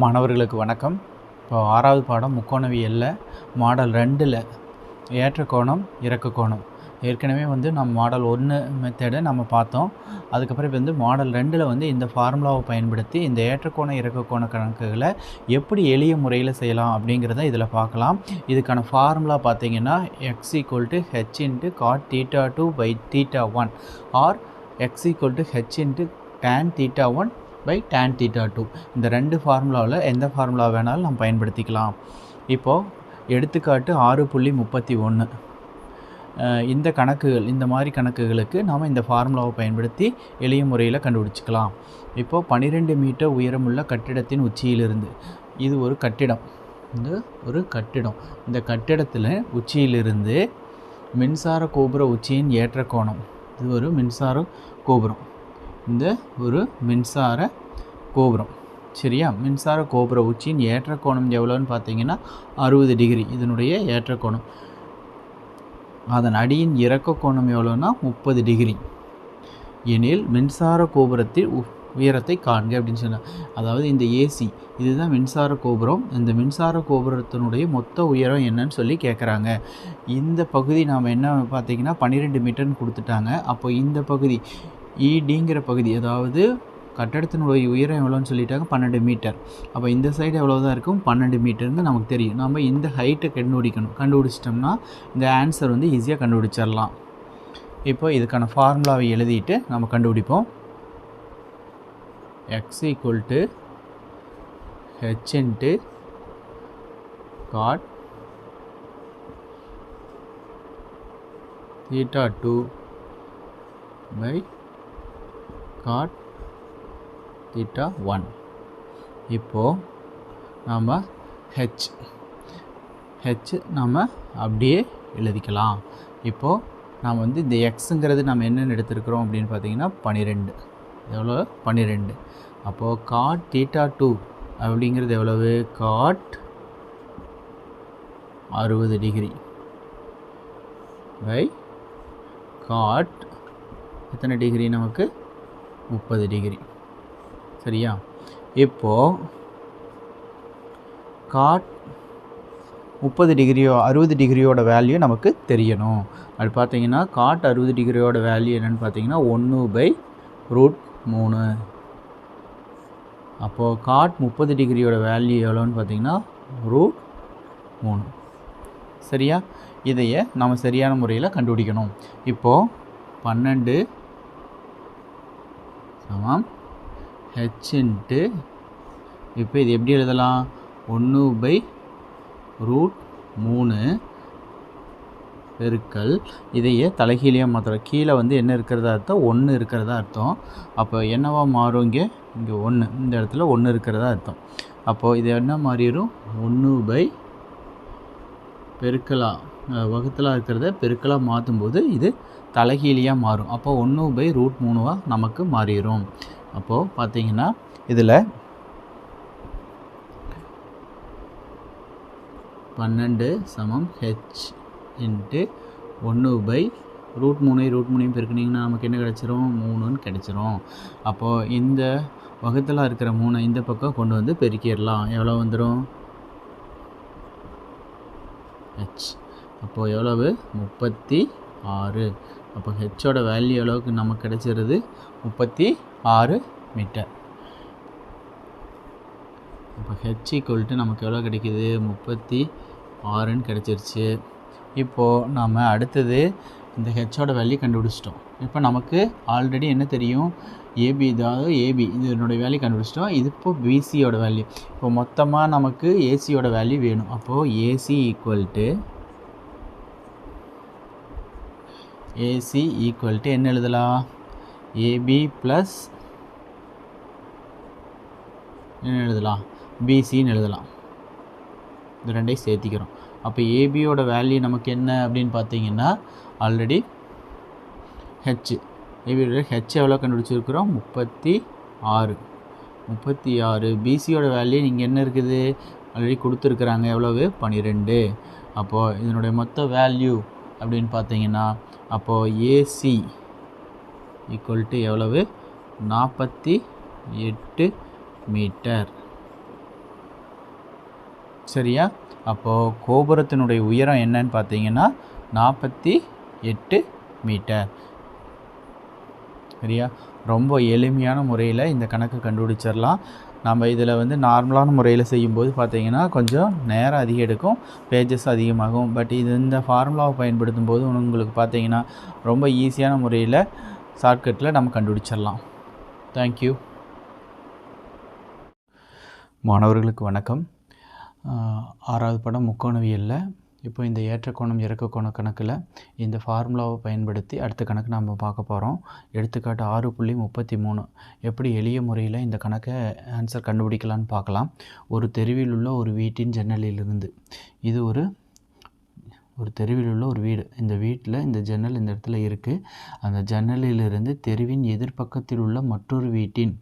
மாணவர்களுக்கு வணக்கம். இப்போ ஆறாவது பாடம் முக்கோணவியலில் மாடல் ரெண்டில் ஏற்ற கோணம் இறக்க கோணம். ஏற்கனவே வந்து நம்ம மாடல் ஒன்று மெத்தடை நம்ம பார்த்தோம். அதுக்கப்புறம் இப்போ வந்து மாடல் ரெண்டில் வந்து இந்த ஃபார்முலாவை பயன்படுத்தி இந்த ஏற்ற கோண இறக்க கோண கணக்குகளை எப்படி எளிய முறையில் செய்யலாம் அப்படிங்கிறத இதில் பார்க்கலாம். இதுக்கான ஃபார்முலா பார்த்தீங்கன்னா x equal to h into cot theta two by theta one or x equal to h into tan theta one by tan theta two இந்த ரெண்டு ஃபார்முலாவில் எந்த ஃபார்முலா வேணாலும் நம்ம பயன்படுத்திக்கலாம். இப்போது எடுத்துக்காட்டு ஆறு புள்ளி முப்பத்தி ஒன்று இந்த கணக்குகள் இந்த மாதிரி கணக்குகளுக்கு நாம் இந்த ஃபார்முலாவை பயன்படுத்தி எளிய முறையில் கண்டுபிடிச்சிக்கலாம். இப்போது பன்னிரெண்டு மீட்டர் உயரமுள்ள கட்டிடத்தின் உச்சியிலிருந்து இது ஒரு கட்டிடம். இது ஒரு கட்டிடம். இந்த கட்டிடத்தில் உச்சியிலிருந்து மின்சார கோபுர உச்சியின் ஏற்ற கோணம் இது ஒரு மின்சார கோபுரம். இந்த ஒரு மின்சார கோபுரம். சரியா? மின்சார கோபுர உச்சியின் ஏற்ற கோணம் எவ்வளோன்னு பார்த்தீங்கன்னா அறுபது டிகிரி. இதனுடைய ஏற்ற கோணம். அதன் அடியின் இறக்க கோணம் எவ்வளோன்னா முப்பது டிகிரி. எனில் மின்சார கோபுரத்தில் உ- உயரத்தை காண்க அப்படின்னு சொன்னார் அதாவது இந்த ஏசி இதுதான் மின்சார கோபுரம். இந்த மின்சார கோபுரத்தினுடைய மொத்த உயரம் என்னன்னு சொல்லி கேட்குறாங்க இந்த பகுதி நாம் என்ன பார்த்தீங்கன்னா பன்னிரெண்டு மீட்டர்னு கொடுத்துட்டாங்க. அப்போ இந்த பகுதி இடிங்கிற பகுதி அதாவது கட்டடத்தினுடைய உயரம் எவ்வளோன்னு சொல்லிட்டாங்க பன்னெண்டு மீட்டர். அப்போ இந்த சைடு எவ்வளோ தான் இருக்கும்? பன்னெண்டு மீட்டர்னு நமக்கு தெரியும். நம்ம இந்த ஹைட்டை கண்டுபிடிக்கணும். கண்டுபிடிச்சிட்டோம்னா இந்த ஆன்சர் வந்து ஈஸியாக கண்டுபிடிச்சிடலாம். இப்போ இதுக்கான ஃபார்முலாவை எழுதிட்டு நம்ம கண்டுபிடிப்போம். X equal to h into cot theta two by cot theta one இப்போது நாம் ஹெச் ஹெச் நம்ம அப்படியே எழுதிக்கலாம். இப்போது நாம் வந்து இந்த எக்ஸுங்கிறது நம்ம என்னென்னு எடுத்திருக்கிறோம் அப்படின்னு பார்த்தீங்கன்னா பன்னிரெண்டு எவ்வளோ பன்னிரெண்டு அப்போது காட் தீட்டா டூ அப்படிங்கிறது எவ்வளவு? காட் அறுபது டிகிரி பை காட் எத்தனை டிகிரி நமக்கு? முப்பது டிகிரி. சரியா? இப்போது காட் முப்பது டிகிரியோ அறுபது டிகிரியோட வேல்யூ நமக்கு தெரியணும். அது பார்த்தீங்கன்னா காட் அறுபது டிகிரியோட வேல்யூ என்னென்னு பார்த்தீங்கன்னா ஒன்று பை ரூட் மூணு. அப்போது காட் முப்பது டிகிரியோட வேல்யூ எவ்வளோன்னு பார்த்தீங்கன்னா ரூட் மூணு. சரியா? இதையே நம்ம சரியான முறையில் கண்டுபிடிக்கணும். இப்போது பன்னெண்டு ஆமாம். ஹெச் இன்ட்டு இப்போ இது எப்படி எழுதலாம்? ஒன்று பை ரூட் மூணு பெருக்கல். இதையே தலைகீழியாக மாற்றுறோம் கீழே வந்து என்ன இருக்கிறதா அர்த்தம்? ஒன்று இருக்கிறதா அர்த்தம். அப்போ என்னவா மாறும் இங்கே? இங்கே ஒன்று. இந்த இடத்துல ஒன்று இருக்கிறதா அர்த்தம். அப்போது இது என்ன மாறிடும்? ஒன்று பை பெருக்கலாக வகுத்தலாக இருக்கிறத பெருக்கலாக மாற்றும்போது இது தலைகீழியாக மாறும். அப்போ ஒன்று பை ரூட் மூணுவாக நமக்கு மாறிடும் அப்போது பார்த்தீங்கன்னா இதில் பன்னெண்டு சமம் ஹெச் இன்ட்டு ஒன்று பை ரூட் மூணு ரூட் மூணையும் பெருக்குனிங்கன்னா நமக்கு என்ன கிடச்சிரும்? மூணுன்னு கிடச்சிரும். அப்போது இந்த வகுத்தில் இருக்கிற மூணை இந்த பக்கம் கொண்டு வந்து பெருக்கிடலாம். எவ்வளோ வந்துடும் ஹெச் அப்போது எவ்வளவு? முப்பத்தி ஆறு. அப்போ ஹெச்சோட வேல்யூ அளவுக்கு நமக்கு கிடைச்சிருது முப்பத்தி ஆறு மீட்டர் இப்போ ஹெச் ஈக்குவல்ட்டு நமக்கு எவ்வளோ கிடைக்கிது? முப்பத்தி ஆறுன்னு கிடச்சிருச்சு. இப்போது நாம் அடுத்தது இந்த ஹெச்சோட வேல்யூ கண்டுபிடிச்சிட்டோம். இப்போ நமக்கு ஆல்ரெடி என்ன தெரியும்? ஏபி இதாவது ஏபி இதனுடைய வேல்யூ கண்டுபிடிச்சிட்டோம். இது இப்போ பிசியோட வேல்யூ இப்போ மொத்தமாக நமக்கு ஏசியோட வேல்யூ வேணும். அப்போது AC equal to AC equal to என்ன எழுதலாம்? ஏபி ப்ளஸ் என்ன எழுதலாம்? பிசின்னு எழுதலாம். இது ரெண்டையும் சேர்த்திக்கிறோம். அப்போ ஏபியோட வேல்யூ நமக்கு என்ன அப்படின்னு பார்த்தீங்கன்னா ஆல்ரெடி ஹெச் ஏபியோட ஹெச் எவ்வளோ கண்டுபிடிச்சிருக்கிறோம்? முப்பத்தி ஆறு. முப்பத்தி ஆறு. பிசியோட வேல்யூ இங்கே என்ன இருக்குது? ஆல்ரெடி கொடுத்துருக்குறாங்க. எவ்வளவு? பன்னிரெண்டு அப்போது இதனுடைய மொத்த வேல்யூ அப்படின்னு பார்த்தீங்கன்னா அப்போது ஏசி ஈக்குவல் டு எவ்வளவு? நாற்பத்தி எட்டு மீட்டர். சரியா? அப்போது கோபுரத்தினுடைய உயரம் என்னன்னு பார்த்தீங்கன்னா நாற்பத்தி எட்டு மீட்டர். சரியா? ரொம்ப எளிமையான முறையில் இந்த கணக்கு கண்டுபிடிச்சிடலாம். நம்ம இதில் வந்து நார்மலான முறையில் செய்யும்போது பார்த்திங்கன்னா கொஞ்சம் நேரம் அதிகம் எடுக்கும் பேஜஸ் அதிகமாகும். பட் இது இந்த ஃபார்முலாவை பயன்படுத்தும் போது உங்களுக்கு பார்த்தீங்கன்னா ரொம்ப ஈஸியான முறையில் ஷார்ட்கட்டில் நம்ம கண்டுபிடிச்சிடலாம். தேங்க்யூ மாணவர்களுக்கு வணக்கம். ஆறாவது படம் முக்கோணவியலில். இப்போ இந்த ஏற்ற கோணம் இறக்க கோண கணக்கில் இந்த ஃபார்முலாவை பயன்படுத்தி அடுத்த கணக்கு நம்ம பார்க்க போகிறோம் எடுத்துக்காட்டு ஆறு புள்ளி முப்பத்தி மூணு. எப்படி எளிய முறையில் இந்த கணக்கை ஆன்சர் கண்டுபிடிக்கலான்னு பார்க்கலாம். ஒரு தெருவில் உள்ள ஒரு வீட்டின் ஜன்னலிலிருந்து. இது ஒரு ஒரு தெருவில் உள்ள ஒரு வீடு. இந்த வீட்டில் இந்த ஜன்னல் இந்த இடத்துல இருக்குது அந்த ஜன்னலிலிருந்து தெருவின் எதிர்ப்பக்கத்தில் உள்ள மற்றொரு வீட்டின்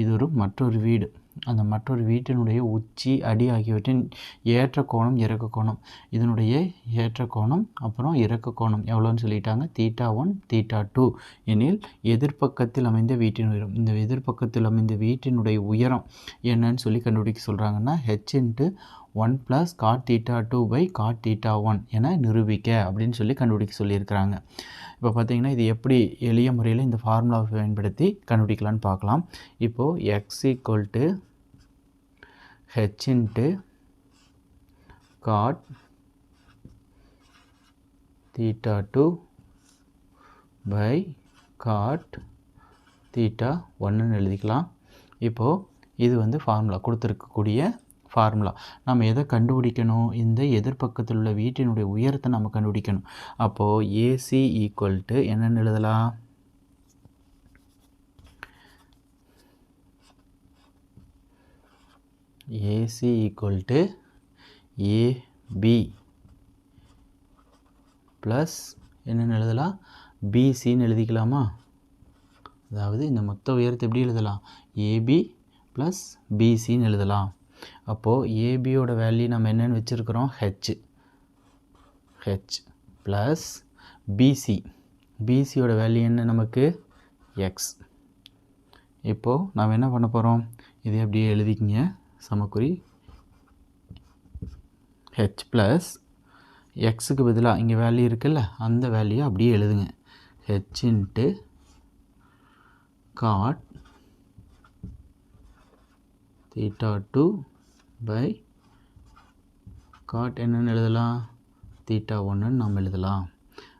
இது ஒரு மற்றொரு வீடு. அந்த மற்றொரு வீட்டினுடைய உச்சி அடி ஆகியவற்றின் ஏற்ற கோணம் இறக்க கோணம். இதனுடைய ஏற்ற கோணம் அப்புறம் இறக்க கோணம். எவ்வளோன்னு சொல்லிட்டாங்க? தீட்டா ஒன் தீட்டா டூ எனில் எதிர்ப்பக்கத்தில் அமைந்த வீட்டின் உயரம். இந்த எதிர்ப்பக்கத்தில் அமைந்த வீட்டினுடைய உயரம் என்னன்னு சொல்லி கண்டுபிடிக்க சொல்கிறாங்கன்னா h into one plus cot theta two by cot theta one என நிரூபிக்க அப்படின்னு சொல்லி கண்டுபிடிக்க சொல்லியிருக்கிறாங்க. இப்போ பார்த்தீங்கன்னா இது எப்படி எளிய முறையில் இந்த ஃபார்முலாவை பயன்படுத்தி கண்டுபிடிக்கலான்னு பார்க்கலாம். இப்போது x equal to h into cot theta two by cot theta ஒன்றுன்னு எழுதிக்கலாம். இப்போது இது வந்து ஃபார்முலா கொடுத்துருக்கக்கூடிய ஃபார்முலா நம்ம எதை கண்டுபிடிக்கணும்? இந்த எதிர்பக்கத்தில் உள்ள வீட்டினுடைய உயரத்தை நம்ம கண்டுபிடிக்கணும். அப்போது ஏசி ஈக்குவல் டு என்னென்னு எழுதலாம்? AC equal to AB plus என்னென்னு எழுதலாம்? பிசின்னு எழுதிக்கலாமா? அதாவது இந்த மொத்த உயரத்தை எப்படி எழுதலாம்? ஏபி ப்ளஸ் பிசின்னு எழுதலாம். அப்போது ஏபியோட வேல்யூ நம்ம என்னென்னு வச்சுருக்கிறோம்? ஹெச் ஹெச் ப்ளஸ் பிசி பிசியோட வேல்யூ என்ன நமக்கு? எக்ஸ் இப்போது நாம் என்ன பண்ண போகிறோம் இதை அப்படியே எழுதிக்கிங்க. சமக்குறி. ஹெச் ப்ளஸ் எக்ஸுக்கு பதிலாக இங்கே வேல்யூ இருக்குல்ல அந்த வேல்யூ அப்படியே எழுதுங்க. H into cot theta two by cot என்னென்னு எழுதலாம். தீட்டா ஒன்றுன்னு நம்ம எழுதலாம்.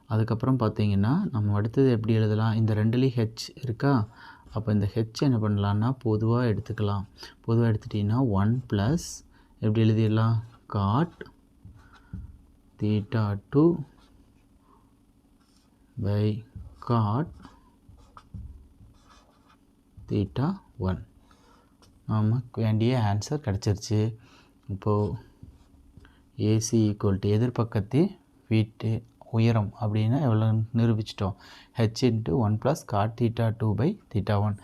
அதுக்கப்புறம் பார்த்தீங்கன்னா நம்ம அடுத்தது எப்படி எழுதலாம்? இந்த ரெண்டுலேயும் ஹெச் இருக்கா? அப்போ இந்த ஹெச் என்ன பண்ணலான்னா பொதுவாக எடுத்துக்கலாம். பொதுவாக எடுத்துட்டிங்கன்னா ஒன் ப்ளஸ் எப்படி எழுதிடலாம்? Cot theta two by cot theta one நமக்கு வேண்டிய ஆன்சர் கிடச்சிருச்சு. இப்போது ஏசி ஈக்குவல் டு எதிர்பக்கத்தில் வீட்டு உயரம் அப்படின்னு எவ்வளோ நிரூபிச்சிட்டோம். H into one plus cot theta two by theta one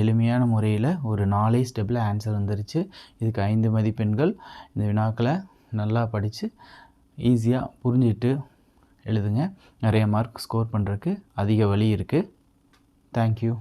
எளிமையான முறையில் ஒரு நாலே ஸ்டெப்பில் ஆன்சர் வந்துருச்சு. இதுக்கு ஐந்து மதிப்பெண்கள். இந்த வினாக்களை நல்லா படித்து ஈஸியாக புரிஞ்சுட்டு எழுதுங்க. நிறைய மார்க் ஸ்கோர் பண்ணுறதுக்கு அதிக வழி இருக்குது தேங்க்யூ